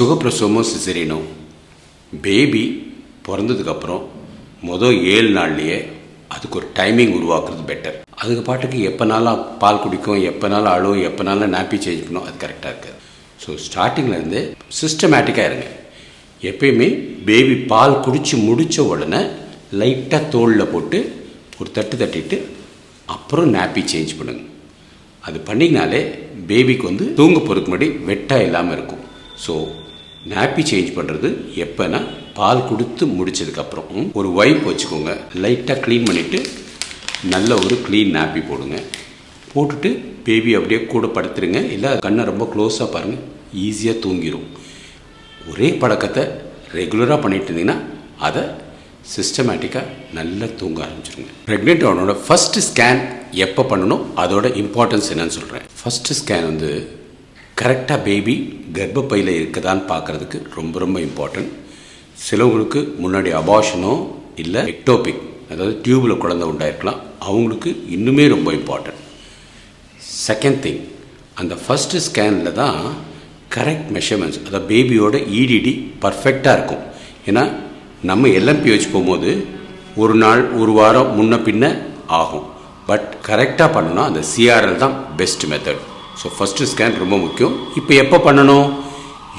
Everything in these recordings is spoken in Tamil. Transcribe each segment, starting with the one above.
சுகப்பிரசவமோ சிசரினோ பேபி பிறந்ததுக்கப்புறம் மொதல் ஏழு நாள்லையே அதுக்கு ஒரு டைமிங் உருவாக்குறது பெட்டர் அதுக்கு பாட்டுக்கு எப்போனாலும் பால் குடிக்கும் எப்போனாலும் அழுவும் எப்போனாலும் நாப்பி சேஞ்ச் பண்ணும் அது கரெக்டாக இருக்காது. ஸோ ஸ்டார்டிங்லேருந்து சிஸ்டமேட்டிக்காக இருங்க. எப்பயுமே பேபி பால் குடித்து முடித்த உடனே லைட்டாக தோலில் போட்டு ஒரு தட்டு தட்டிட்டு அப்புறம் நாப்பி சேஞ்ச் பண்ணுங்க. அது பண்ணிங்கனாலே பேபிக்கு வந்து தூங்க போகிறதுக்கு முன்னாடி வெட்டாக இல்லாமல் இருக்கும். ஸோ நாப்பி சேஞ்ச் பண்ணுறது எப்போனா பால் கொடுத்து முடிச்சதுக்கப்புறம் ஒரு வைப் வச்சுக்கோங்க. லைட்டாக க்ளீன் பண்ணிவிட்டு நல்ல ஒரு க்ளீன் நாப்பி போடுங்க. போட்டுட்டு பேபி அப்படியே கூட படுத்துருங்க. இல்லை கண்ணை ரொம்ப க்ளோஸாக பாருங்கள் ஈஸியாக தூங்கிடும் ஒரே பழக்கத்தை ரெகுலராக பண்ணிட்டு இருந்தீங்கன்னா அதை சிஸ்டமேட்டிக்காக நல்லா தூங்க ஆரம்பிச்சிருங்க. ப்ரெக்னென்ட் ஆனோட ஃபஸ்ட்டு ஸ்கேன் எப்போ பண்ணணும்? அதோட இம்பார்ட்டன்ஸ் என்னன்னு சொல்கிறேன் ஃபஸ்ட்டு ஸ்கேன் வந்து கரெக்டாக பேபி கர்ப்பப்பையில் இருக்குதான்னு பார்க்குறதுக்கு ரொம்ப ரொம்ப இம்பார்ட்டன்ட் சிலவங்களுக்கு முன்னாடி அபாஷனோ இல்லை எக்டோபிக் அதாவது டியூப்பில் குழந்தை உண்டாயிருக்கலாம். அவங்களுக்கு இன்னுமே ரொம்ப இம்பார்ட்டன்ட் செகண்ட் திங் அந்த ஃபஸ்ட்டு ஸ்கேனில் தான் கரெக்ட் மெஷர்மெண்ட்ஸ் அதாவது பேபியோட இடிடி பர்ஃபெக்டாக இருக்கும். ஏன்னா நம்ம எல்எம்பி வச்சு போகும்போது ஒரு நாள் ஒரு வாரம் முன்ன பின்ன ஆகும். பட் கரெக்டாக பண்ணணும் அந்த சிஆர்எல் தான் best method so first scan ரொம்ப முக்கியம். இப்போ எப்போ பண்ணணும்?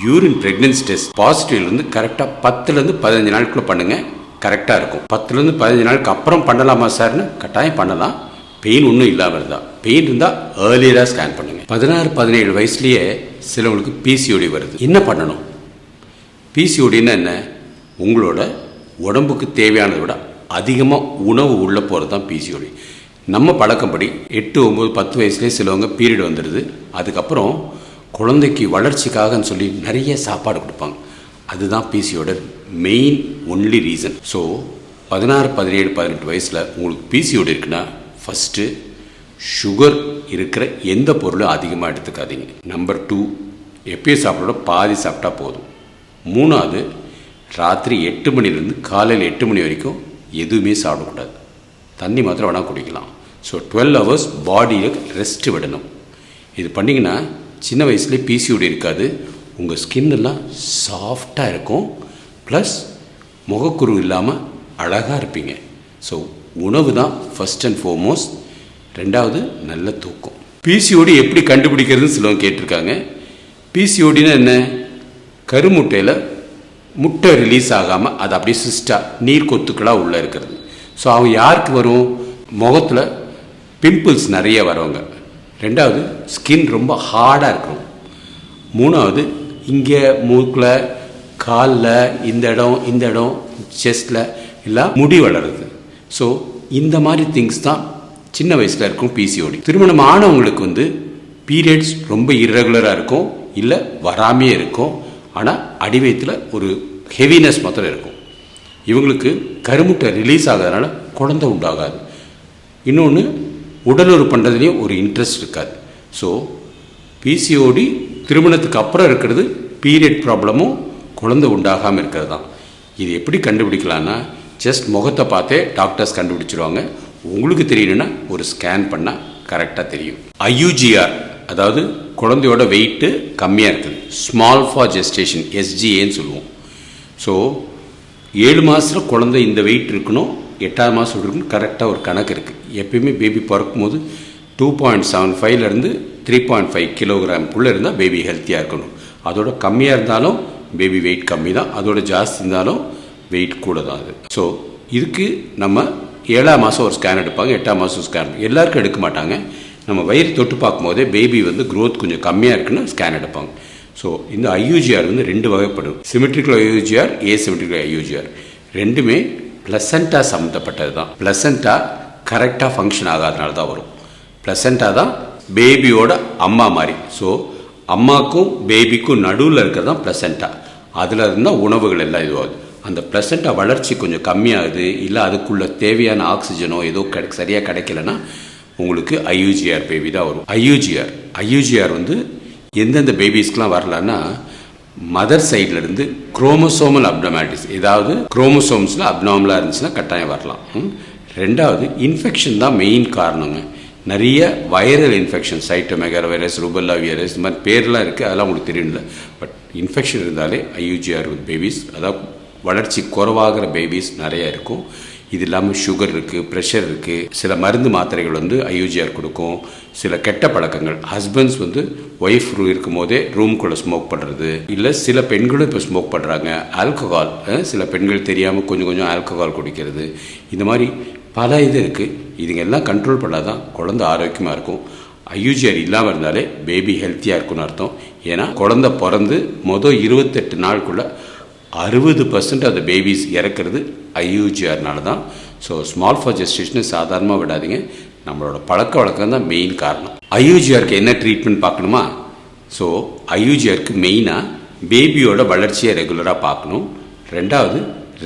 யூரின் ப்ரெக்னன்சி டெஸ்ட் பாசிட்டிவ்லேருந்து கரெக்டாக பத்துலேருந்து பதினஞ்சு நாளுக்குள்ளே பண்ணுங்கள் கரெக்டாக இருக்கும். பத்துலேருந்து பதினஞ்சு நாளுக்கு அப்புறம் பண்ணலாமா சார்னு கட்டாயம் பண்ணலாம். பெயின் ஒன்றும் இல்லாமல் இருந்தா. பெயின் இருந்தால் ஏர்லியராக ஸ்கேன் பண்ணுங்கள் பதினாறு பதினேழு வயசுலேயே சிலவங்களுக்கு பிசிஓடி வருது. என்ன பண்ணணும்? பிசிஓடின்னா என்ன? உங்களோட உடம்புக்கு தேவையானதை விட அதிகமாக உணவு உள்ளே போகிறது தான் பிசிஓடி நம்ம பழக்கப்படி எட்டு ஒம்பது பத்து வயசுலேயே சிலவங்க பீரியட் வந்துடுது. அதுக்கப்புறம் குழந்தைக்கு வளர்ச்சிக்காகன்னு சொல்லி நிறைய சாப்பாடு கொடுப்பாங்க. அதுதான் பிசியோட மெயின் ஒன்லி ரீசன் ஸோ பதினாறு பதினேழு பதினெட்டு வயசில் உங்களுக்கு பிசியோடு இருக்குன்னா ஃபஸ்ட்டு சுகர் இருக்கிற எந்த பொருளும் அதிகமாக எடுத்துக்காதீங்க. நம்பர் டூ எப்பயும் சாப்பிடோட பாதி சாப்பிட்டா போதும். மூணாவது ராத்திரி எட்டு மணிலேருந்து காலையில் எட்டு மணி வரைக்கும் எதுவுமே சாப்பிடக்கூடாது. தண்ணி மாத்திரம் வேணால் குடிக்கலாம். ஸோ டுவெல் ஹவர்ஸ் பாடியை ரெஸ்ட் விடணும். இது பண்ணிங்கன்னா சின்ன வயசுலேயே பிசிஓடி இருக்காது. உங்கள் ஸ்கின் எல்லாம் சாஃப்டாக இருக்கும். ப்ளஸ் முகக்குரு இல்லாமல் அழகாக இருப்பீங்க. ஸோ உணவு தான் ஃபஸ்ட் அண்ட் ஃபோர்மோஸ்ட் ரெண்டாவது நல்ல தூக்கம். பிசிஓடி எப்படி கண்டுபிடிக்கிறதுன்னு சிலவங்க கேட்டிருக்காங்க. பிசிஓடினா என்ன? கருமுட்டையில் முட்டை ரிலீஸ் ஆகாமல் அது அப்படியே சிஸ்டாக நீர் கொத்துக்களாக உள்ளே இருக்கிறது. ஸோ அவங்க யாருக்கு வரும்? முகத்தில் பிம்பிள்ஸ் நிறைய வரவங்க. ரெண்டாவது ஸ்கின் ரொம்ப ஹார்டாக இருக்கும். மூணாவது இங்கே மூக்கில் காலில் இந்த இடம் இந்த இடம் செஸ்டில் எல்லாம் முடி வளருது. ஸோ இந்த மாதிரி திங்ஸ் தான் சின்ன வயசில் இருக்கும் பிசிஓடி திருமணம் ஆனவங்களுக்கு வந்து பீரியட்ஸ் ரொம்ப இர்ரெகுலராக இருக்கும். இல்லை வராமையே இருக்கும். ஆனால் அடிவயத்தில் ஒரு ஹெவினஸ் மாத்திரம் இருக்கும். இவங்களுக்கு கருமுட்டை ரிலீஸ் ஆகாதனால குழந்தை உண்டாகாது. இன்னொன்று உடலுறு பண்ணுறதுலேயும் ஒரு இன்ட்ரெஸ்ட் இருக்காது. ஸோ பிசிஓடி திருமணத்துக்கு அப்புறம் இருக்கிறது பீரியட் ப்ராப்ளமும் குழந்தை உண்டாகாமல் இருக்கிறது தான் இது எப்படி கண்டுபிடிக்கலான்னா ஜஸ்ட் முகத்தை பார்த்தே டாக்டர்ஸ் கண்டுபிடிச்சிருவாங்க. உங்களுக்கு தெரியணும்னா ஒரு ஸ்கேன் பண்ணால் கரெக்டாக தெரியும். ஐயூஜிஆர் அதாவது குழந்தையோட வெயிட்டு கம்மியாக இருக்குது. ஸ்மால் ஃபார் ஜெஸ்டேஷன் எஸ்ஜிஏன்னு சொல்லுவோம். ஸோ ஏழு மாதத்தில் குழந்தை இந்த வெயிட் இருக்கணும் எட்டாவது மாதம் இருக்கணும் கரெக்டாக ஒரு கணக்கு இருக்குது எப்பயுமே பேபி பிறக்கும்போது டூ பாயிண்ட் செவன் ஃபைவ்லேருந்து த்ரீ பாயிண்ட் ஃபைவ் கிலோகிராம்குள்ளே இருந்தால் பேபி ஹெல்த்தியாக இருக்கணும். அதோட கம்மியாக இருந்தாலும் பேபி வெயிட் கம்மி தான் அதோட ஜாஸ்தி இருந்தாலும் வெயிட் கூட தான் அது. ஸோ இதுக்கு நம்ம ஏழாம் மாதம் ஒரு ஸ்கேன் எடுப்பாங்க எட்டாம் மாதம் ஸ்கேன் எல்லாருக்கும் எடுக்க மாட்டாங்க. நம்ம வயிறு தொட்டு பார்க்கும்போதே பேபி வந்து க்ரோத் கொஞ்சம் கம்மியாக இருக்குன்னு ஸ்கேன் எடுப்பாங்க. ஸோ இந்த ஐயூஜிஆர் வந்து ரெண்டு வகைப்படும். சிமெட்ரிக்கல் ஐயூஜிஆர் ஏ சிமெட்ரிக்கல் ஐயூஜிஆர் ரெண்டுமே ப்ளசண்ட்டாக சம்மந்தப்பட்டது தான் ப்ளசண்ட்டாக கரெக்டாக ஃபங்க்ஷன் ஆகாதனால தான் வரும். ப்ளசண்ட்டாக தான் பேபியோட அம்மா மாதிரி. ஸோ அம்மாக்கும் பேபிக்கும் நடுவில் இருக்கிறது தான் ப்ளசண்ட்டாக அதில் இருந்தால் உணவுகள் எல்லாம் இதுவாகுது. அந்த ப்ளசண்ட்டாக வளர்ச்சி கொஞ்சம் கம்மியாகுது. இல்லை அதுக்குள்ள தேவையான ஆக்சிஜனோ ஏதோ கிடை சரியாக கிடைக்கலன்னா உங்களுக்கு ஐயூஜிஆர் பேபி தான் வரும். ஐயூஜிஆர் ஐயூஜிஆர் வந்து எந்தெந்த பேபிஸ்க்கெலாம் வரலான்னா மதர் சைடில் இருந்து குரோமோசோமல் அப்டமேட்டிஸ் ஏதாவது குரோமோசோம்ஸில் அப்னாமலாக இருந்துச்சுன்னா கட்டாயம் வரலாம். ரெண்டாவது இன்ஃபெக்ஷன் தான் மெயின் காரணங்க. நிறைய viral infection cytomegalo virus rubella virus இந்த மாதிரி பேர்லாம் இருக்குது அதெல்லாம் உங்களுக்கு தெரியல பட் இன்ஃபெக்ஷன் இருந்தாலே ஐயூஜிஆர் வித் பேபிஸ் அதாவது வளர்ச்சி குறைவாகிற பேபிஸ் நிறையா இருக்கும். இது இல்லாமல் சுகர் இருக்குது ப்ரெஷர் இருக்குது சில மருந்து மாத்திரைகள் வந்து ஐயூஜிஆர் கொடுக்கும். சில கெட்ட பழக்கங்கள். ஹஸ்பண்ட்ஸ் வந்து ஒய்ஃப் இருக்கும் போதே ரூம்குள்ளே ஸ்மோக் பண்ணுறது இல்லை சில பெண்களும் இப்போ ஸ்மோக் பண்ணுறாங்க ஆல்கஹால் சில பெண்கள் தெரியாமல் கொஞ்சம் கொஞ்சம் ஆல்கஹால் குடிக்கிறது. இந்த மாதிரி பல இது இருக்குது இதுங்க எல்லாம் கண்ட்ரோல் பண்ணால் தான் குழந்தை ஆரோக்கியமாக இருக்கும். ஐயூஜிஆர் இல்லாமல் இருந்தாலே பேபி ஹெல்த்தியாக இருக்கும்னு அர்த்தம். ஏன்னா குழந்தை பிறந்து மொதல் இருபத்தெட்டு நாளுக்குள்ளே அறுபது பர்சன்ட் அந்த பேபிஸ் இறக்கிறது ஐயூஜிஆர்னால தான். ஸோ ஸ்மால் ஃபார் ஜெஸ்டேஷனை சாதாரணமாக விடாதீங்க. நம்மளோட பழக்க வழக்கம் தான் மெயின் காரணம். ஐயூஜிஆருக்கு என்ன ட்ரீட்மெண்ட் பார்க்கணுமா? ஸோ ஐயூஜிஆருக்கு மெயினாக பேபியோட வளர்ச்சியை ரெகுலராக பார்க்கணும். ரெண்டாவது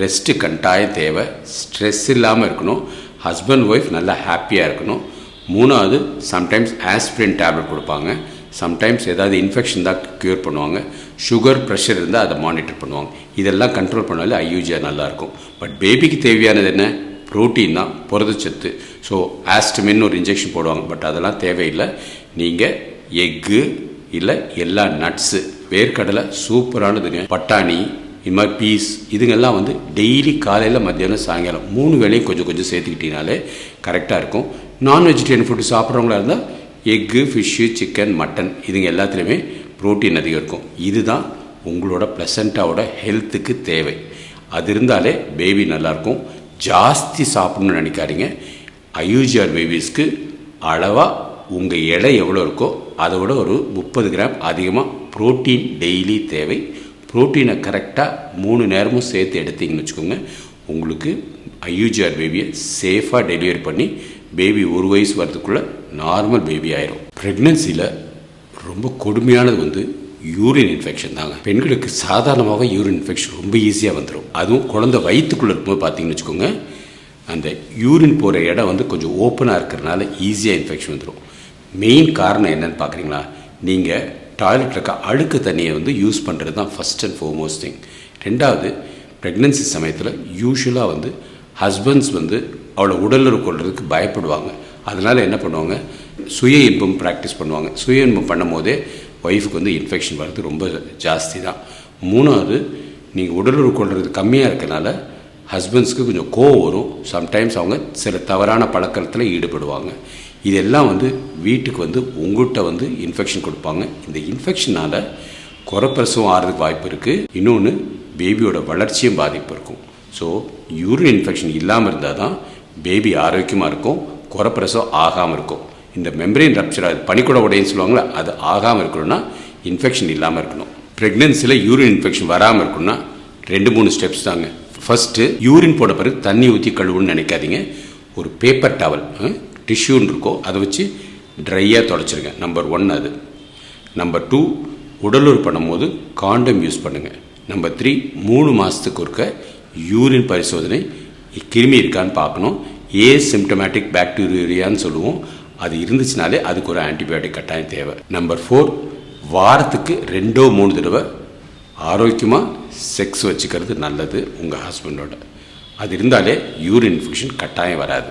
ரெஸ்ட்டு கட்டாயம் தேவை. ஸ்ட்ரெஸ் இல்லாமல் இருக்கணும். ஹஸ்பண்ட் ஒய்ஃப் நல்லா ஹாப்பியாக இருக்கணும். மூணாவது சம்டைம்ஸ் ஆஸ்பிரின் டேப்லெட் கொடுப்பாங்க. சம்டைம்ஸ் ஏதாவது இன்ஃபெக்ஷன் தான் க்யூர் பண்ணுவாங்க. சுகர் ப்ரெஷர் இருந்தால் அதை மானிட்டர் பண்ணுவாங்க. இதெல்லாம் கண்ட்ரோல் பண்ணாலே ஐயூஜியாக நல்லாயிருக்கும் பட் பேபிக்கு தேவையானது என்ன? ப்ரோட்டீன் தான் புரதச்சத்து. ஸோ ஆஸ்டமின்னு ஒரு இன்ஜெக்ஷன் போடுவாங்க. பட் அதெல்லாம் தேவையில்லை. நீங்கள் எக்கு இல்லை எல்லா நட்ஸு வேர்க்கடலை சூப்பரானதுங்க பட்டாணி இது மாதிரி பீஸ் இதுங்கெல்லாம் வந்து டெய்லி காலையில் மத்தியானம் சாயங்காலம் மூணு வேளையும் கொஞ்சம் கொஞ்சம் சேர்த்துக்கிட்டீங்கனாலே கரெக்டாக இருக்கும். நான் வெஜிடேரியன் ஃபுட்டு சாப்பிட்றவங்களா இருந்தால் எக்கு ஃபிஷ்ஷு சிக்கன் மட்டன் இதுங்க எல்லாத்துலேயுமே ப்ரோட்டீன் அதிகம் இருக்கும். இதுதான் உங்களோட ப்ளசண்ட்டாவோட ஹெல்த்துக்கு தேவை. அது இருந்தாலே பேபி நல்லாயிருக்கும் ஜாஸ்தி சாப்பிடணும்னு நினைக்காதீங்க. ஐயூஜிஆர் பேபிஸ்க்கு அளவாக உங்கள் எடை எவ்வளோ இருக்கோ அதை விட ஒரு முப்பது கிராம் அதிகமாக ப்ரோட்டீன் டெய்லி தேவை. ப்ரோட்டீனை கரெக்டாக மூணு நேரமும் சேர்த்து எடுத்தீங்கன்னு வச்சுக்கோங்க. உங்களுக்கு ஐயூஜிஆர் பேபியை சேஃபாக டெலிவரி பண்ணி பேபி ஒரு வயசு வரதுக்குள்ளே நார்மல் பேபி ஆயிரும். ப்ரெக்னென்சியில் ரொம்ப கொடுமையானது வந்து யூரின் இன்ஃபெக்ஷன் தாங்க. பெண்களுக்கு சாதாரணமாக யூரின் இன்ஃபெக்ஷன் ரொம்ப ஈஸியாக வந்துடும் அதுவும் குழந்தை வயிற்றுக்குள்ளே இருக்கும்போது பார்த்தீங்கன்னு வச்சுக்கோங்க அந்த யூரின் போகிற இடம் வந்து கொஞ்சம் ஓப்பனாக இருக்கிறனால ஈஸியாக இன்ஃபெக்ஷன் வந்துடும் மெயின் காரணம் என்னன்னு பார்க்குறீங்களா? நீங்கள் டாய்லெட்டில் இருக்க அழுக்கு தண்ணியை வந்து யூஸ் பண்ணுறது தான் ஃபஸ்ட் அண்ட் ஃபோர்மோஸ்ட் திங் ரெண்டாவது ப்ரெக்னென்சி சமயத்தில் யூஸ்வலாக வந்து ஹஸ்பண்ட்ஸ் வந்து அவளை உடலுறு கொள்றதுக்கு பயப்படுவாங்க. அதனால் என்ன பண்ணுவாங்க? சுய இன்பம் ப்ராக்டிஸ் பண்ணுவாங்க. சுய இன்பம் பண்ணும் போதே ஒய்ஃபுக்கு வந்து இன்ஃபெக்ஷன் வர்றது ரொம்ப ஜாஸ்தி தான் மூணாவது நீங்கள் உடலுறு கொள்வது கம்மியாக இருக்கனால ஹஸ்பண்ட்ஸ்க்கு கொஞ்சம் கோவம் வரும். சம்டைம்ஸ் அவங்க சில தவறான பழக்கத்தில் ஈடுபடுவாங்க. இதெல்லாம் வந்து வீட்டுக்கு வந்து உங்கள்கிட்ட வந்து இன்ஃபெக்ஷன் கொடுப்பாங்க. இந்த இன்ஃபெக்ஷனால் குறப்பிரசவம் ஆகிறதுக்கு வாய்ப்பு இருக்குது இன்னொன்று பேபியோட வளர்ச்சியும் பாதிப்பு இருக்கும். ஸோ யூரின் இன்ஃபெக்ஷன் இல்லாமல் இருந்தால் தான் பேபி ஆரோக்கியமாக இருக்கும் குறப்பிரசவம் ஆகாமல் இருக்கும். இந்த மெம்பரேன் ரப்சர் அது பனிக்கூட உடையன்னு சொல்லுவாங்களே அது ஆகாமல் இருக்கணும்னா இன்ஃபெக்ஷன் இல்லாமல் இருக்கணும். ப்ரெக்னென்சியில் யூரின் இன்ஃபெக்ஷன் வராமல் இருக்கணும்னா ரெண்டு மூணு ஸ்டெப்ஸ் தாங்க. ஃபஸ்ட்டு யூரின் போட பிறகு தண்ணி ஊற்றி கழுவுன்னு நினைக்காதீங்க. ஒரு பேப்பர் டவல் டிஷ்யூன்னு இருக்கோ அதை வச்சு ட்ரையாக தொடச்சிருங்க. நம்பர் ஒன் அது. நம்பர் டூ உடலுறு பண்ணும்போது காண்டம் யூஸ் பண்ணுங்கள் நம்பர் த்ரீ மூணு மாதத்துக்கு ஒருக்க யூரின் பரிசோதனை கிருமி இருக்கான்னு பார்க்கணும். ஏ சிம்டமேட்டிக் பாக்டீரியான்னு சொல்லுவோம். அது இருந்துச்சுனாலே அதுக்கு ஒரு ஆன்டிபயோட்டிக் கட்டாயம் தேவை. நம்பர் ஃபோர் வாரத்துக்கு ரெண்டோ மூணு தடவை ஆரோக்கியமாக செக்ஸ் வச்சுக்கிறது நல்லது உங்கள் ஹஸ்பண்டோட அது இருந்தாலே யூரின் இன்ஃபெக்ஷன் கட்டாயம் வராது.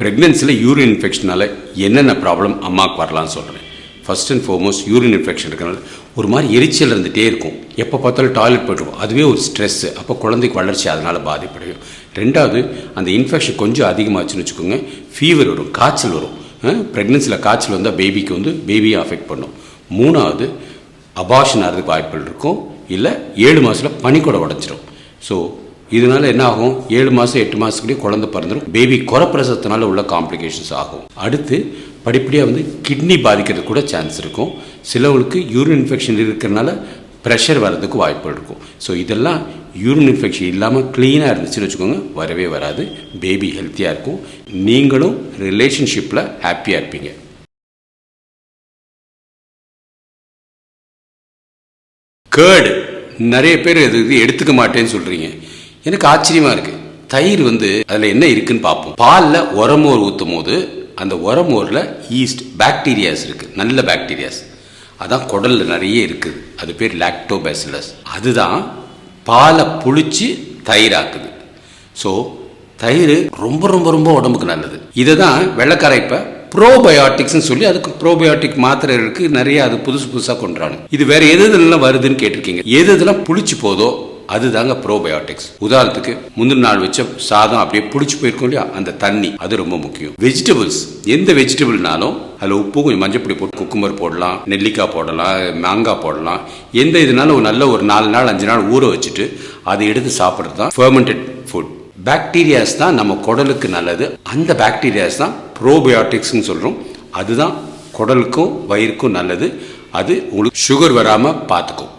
ப்ரெக்னென்சியில் யூரின் இன்ஃபெக்ஷனால் என்னென்ன ப்ராப்ளம் அம்மாவுக்கு வரலாம்னு சொல்கிறேன் first and foremost urine infection இருக்கிறனால ஒரு மாதிரி எரிச்சல் இருந்துகிட்டே இருக்கும். எப்போ பார்த்தாலும் டாய்லெட் போய்ட்டுருக்கும் அதுவே ஒரு ஸ்ட்ரெஸ்ஸு அப்போ குழந்தைக்கு வளர்ச்சி அதனால் பாதிப்படையும். ரெண்டாவது அந்த இன்ஃபெக்ஷன் கொஞ்சம் அதிகமாகச்சுன்னு வச்சுக்கோங்க. ஃபீவர் வரும் காய்ச்சல் வரும். ப்ரெக்னென்சியில் காய்ச்சல் வந்தால் பேபிக்கு வந்து பேபியை அஃபெக்ட் பண்ணும். மூணாவது அபாஷன் ஆகிறதுக்கு வாய்ப்புகள் இருக்கும். இல்லை ஏழு மாதத்தில் பனிக்கூட உடஞ்சிரும். ஸோ இதனால என்ன ஆகும்? ஏழு மாதம் எட்டு மாதத்துக்குள்ளேயே குழந்தை பிறந்துடும் பேபி குறப்பிரசத்தினால உள்ள காம்ப்ளிகேஷன்ஸ் ஆகும். அடுத்து படிப்படியாக வந்து கிட்னி பாதிக்கிறது கூட சான்ஸ் இருக்கும். சிலவங்களுக்கு யூரின் இன்ஃபெக்ஷன் இருக்கிறனால ப்ரெஷர் வர்றதுக்கு வாய்ப்பு இருக்கும். ஸோ இதெல்லாம் யூரின் இன்ஃபெக்ஷன் இல்லாமல் க்ளீனாக இருந்துச்சுன்னு வச்சுக்கோங்க வரவே வராது. பேபி ஹெல்த்தியாக இருக்கும். நீங்களும் ரிலேஷன்ஷிப்பில் ஹாப்பியாக இருப்பீங்க. கேர்டு நிறைய பேர் இது இது எடுத்துக்க மாட்டேன்னு சொல்கிறீங்க எனக்கு ஆச்சரியமாக இருக்குது தயிர் வந்து அதில் என்ன இருக்குன்னு பார்ப்போம். பாலில் உரமோர் ஊற்றும் போது அந்த உரம் ஊரில் ஈஸ்ட் பாக்டீரியாஸ் இருக்குது நல்ல பாக்டீரியாஸ் அதான் குடலில் நிறைய இருக்குது. அது பேர் லாக்டோபேசிலஸ் அதுதான் பாலை புளிச்சு தயிராக்குது. ஸோ தயிர் ரொம்ப ரொம்ப ரொம்ப உடம்புக்கு நல்லது. இதை தான் வெள்ளக்கரைப்பை ப்ரோபயோட்டிக்ஸ்னு சொல்லி அதுக்கு ப்ரோபயோட்டிக் மாத்திரை இருக்குது நிறைய அது புதுசு புதுசாக கொண்டுறாங்க. இது வேற எது இதெல்லாம் வருதுன்னு கேட்டிருக்கீங்க? எது இதெல்லாம் புளிச்சு போதோ அதுதாங்க ப்ரோபயோட்டிக்ஸ் உதாரணத்துக்கு முந்தின நாள் வச்ச சாதம் அப்படியே பிடிச்சி போயிருக்கும் இல்லையா? அந்த தண்ணி அது ரொம்ப முக்கியம். வெஜிடபிள்ஸ் எந்த வெஜிடபிள்னாலும் அதில் உப்பு கொஞ்சம் மஞ்சப்பொடி போட்டு குக்குமர் போடலாம் நெல்லிக்காய் போடலாம் மாங்காய் போடலாம். எந்த இதுனாலும் ஒரு நல்ல ஒரு நாலு நாள் அஞ்சு நாள் ஊற வச்சுட்டு அதை எடுத்து சாப்பிட்றது தான் ஃபர்மெண்டட் ஃபுட் பாக்டீரியாஸ் தான் நம்ம குடலுக்கு நல்லது. அந்த பாக்டீரியாஸ் தான் ப்ரோபயோட்டிக்ஸ்னு சொல்கிறோம் அதுதான் குடலுக்கும் வயிறுக்கும் நல்லது. அது உங்களுக்கு சுகர் வராமல் பார்த்துக்கும்